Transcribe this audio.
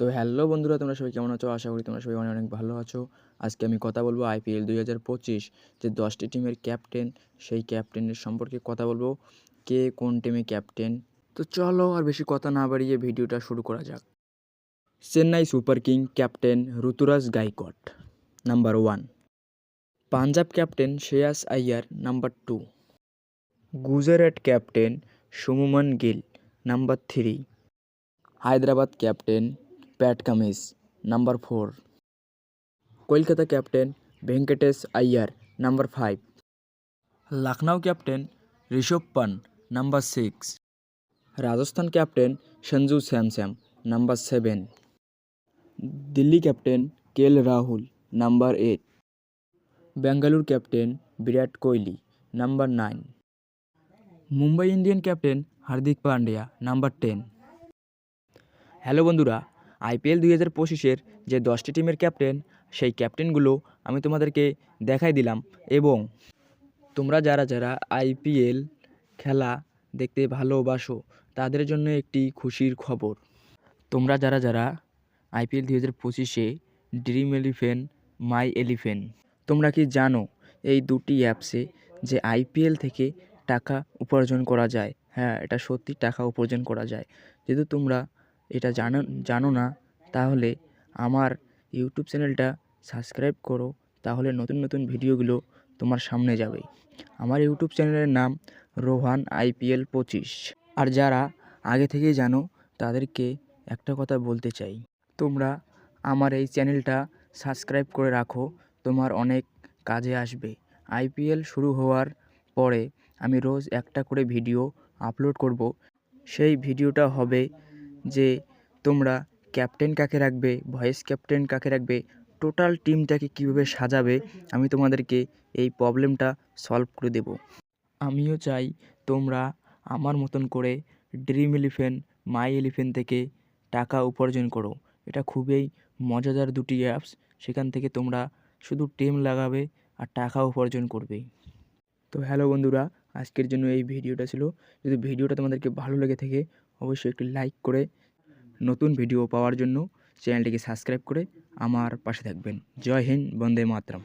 তো হ্যালো বন্ধুরা, তোমরা সবাই কেমন আছো? আশা করি তোমরা সবাই অনেক অনেক ভালো আছো। আজকে আমি কথা বলব আইপিএল দুই হাজার পঁচিশ যে দশটি টিমের ক্যাপ্টেন সেই ক্যাপ্টেনের সম্পর্কে কথা বলব। কে কোন টিমে ক্যাপ্টেন তো চলো আর বেশি কথা না বাড়িয়ে ভিডিওটা শুরু করা যাক। Chennai super king captain Ruturaj Gaikwad, number one. Punjab captain Shreyas Iyer number two. Gujarat captain Shubman Gill, number three. Hyderabad captain Pat Cummins number four. Kolkata captain Venkatesh Iyer, number five. Lucknow captain Rishabh Pant number six. Rajasthan captain Sanju Samson, number seven. Delhi captain KL Rahul, number eight. Bengaluru captain Virat Kohli, number nine. Mumbai Indian captain Hardik Pandya, number ten. Hello বন্ধুরা IPL দুই হাজার পঁচিশের যে দশটি টিমের captain, সেই ক্যাপ্টেনগুলো আমি তোমাদেরকে দেখাই দিলাম। এবং তোমরা যারা যারা আইপিএল খেলা দেখতে ভালোবাসো, তাদের জন্য একটি খুশির খবর। তোমরা যারা যারা আইপিএল দুই হাজার পঁচিশে ড্রিম এলিফেন্ট মাই এলিফেন্ট তোমরা কি জানো এই দুটি অ্যাপসে যে আইপিএল থেকে টাকা উপার্জন করা যায়? হ্যাঁ এটা সত্যি টাকা উপার্জন করা যায়। যেহেতু তোমরা এটা জানো জানো না? তাহলে আমার ইউটিউব চ্যানেলটা সাবস্ক্রাইব করো, তাহলে নতুন নতুন ভিডিওগুলো তোমার সামনে যাবে। আমার ইউটিউব চ্যানেলের নাম রোহান আইপিএল পঁচিশ। আর যারা আগে থেকেই জানো, তাদেরকে একটা কথা বলতে চাই। তোমরা আমার এই চ্যানেলটা সাবস্ক্রাইব করে রাখো, তোমার অনেক কাজে আসবে। আইপিএল শুরু হওয়ার পরে আমি রোজ একটা করে ভিডিও আপলোড করব। সেই ভিডিওটা হবে যে তোমরা ক্যাপ্টেন কাকে রাখবে ভয়েস ক্যাপ্টেন কাকে রাখবে, টোটাল টিমটাকে কীভাবে সাজাবে, আমি তোমাদেরকে এই প্রবলেমটা সলভ করে দেব। আমিও চাই তোমরা আমার মতন করে ড্রিম এলিফেন্ট মাই এলিফেন্ট থেকে টাকা উপার্জন করো। এটা খুবই মজাদার দুটি অ্যাপস, সেখান থেকে তোমরা শুধু টিম লাগাবে আর টাকা উপার্জন করবে। তো হ্যালো বন্ধুরা আজকের জন্য এই ভিডিওটা ছিল। যদি ভিডিওটা তোমাদেরকে ভালো লেগে থাকে, অবশ্যই একটি লাইক করে নতুন ভিডিও পাওয়ার জন্য চ্যানেলটিকে সাবস্ক্রাইব করে আমার পাশে থাকবেন। জয় হিন্দ, বন্দে মাতরম।